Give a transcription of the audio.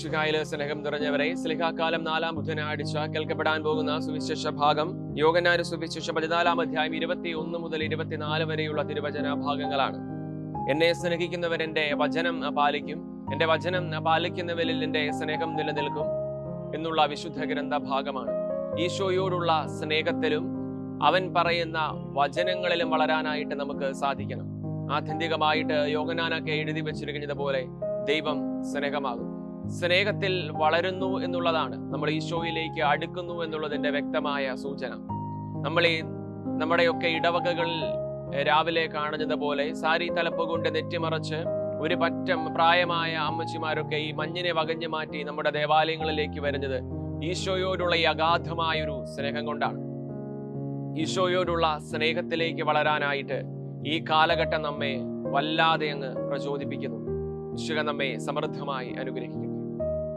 ശുഖായിൽ സ്നേഹം നിറഞ്ഞവരെ സ്ലിഹാകാലം നാലാം ബുധനാഴ്ച കേൾക്കപ്പെടാൻ പോകുന്ന സുവിശേഷ ഭാഗം യോഗനാര് സുവിശേഷ പതിനാലാം അധ്യായം ഇരുപത്തി ഒന്ന് മുതൽ ഇരുപത്തിനാല് വരെയുള്ള തിരുവചന ഭാഗങ്ങളാണ്. എന്നെ സ്നേഹിക്കുന്നവർ എന്റെ വചനം പാലിക്കും എന്റെ വചനം പാലിക്കുന്നവരിൽ എന്റെ സ്നേഹം നിലനിൽക്കും എന്നുള്ള വിശുദ്ധ ഗ്രന്ഥ ഭാഗമാണ് ഈശോയോടുള്ള സ്നേഹത്തിലും അവൻ പറയുന്ന വചനങ്ങളിലും വളരാനായിട്ട് നമുക്ക് സാധിക്കണം. ആത്യന്തികമായിട്ട് യോഗനാനൊക്കെ എഴുതി വെച്ചിരിക്കുന്നത് പോലെ ദൈവം സ്നേഹമാകും. സ്നേഹത്തിൽ വളരുന്നു എന്നുള്ളതാണ്. നമ്മൾ ഈശോയിലേക്ക് അടുക്കുന്നു എന്നുള്ളതിന്റെ വ്യക്തമായ സൂചന. നമ്മൾ ഈ നമ്മുടെയൊക്കെ ഇടവകകളിൽ രാവിലെ കാണുന്നത് പോലെ സാരി തലപ്പ് കൊണ്ട് നെറ്റിമറച്ച് ഒരു പറ്റം പ്രായമായ അമ്മച്ചിമാരൊക്കെ ഈ മഞ്ഞിനെ വകഞ്ഞു മാറ്റി നമ്മുടെ ദേവാലയങ്ങളിലേക്ക് വരുന്നത് ഈശോയോടുള്ള ഈ അഗാധമായൊരു സ്നേഹം കൊണ്ടാണ്. ഈശോയോടുള്ള സ്നേഹത്തിലേക്ക് വളരാനായിട്ട് ഈ കാലഘട്ടം നമ്മെ വല്ലാതെ അങ്ങ് പ്രചോദിപ്പിക്കുന്നു. ഈശ്വര നമ്മെ സമൃദ്ധമായി അനുഗ്രഹിക്കും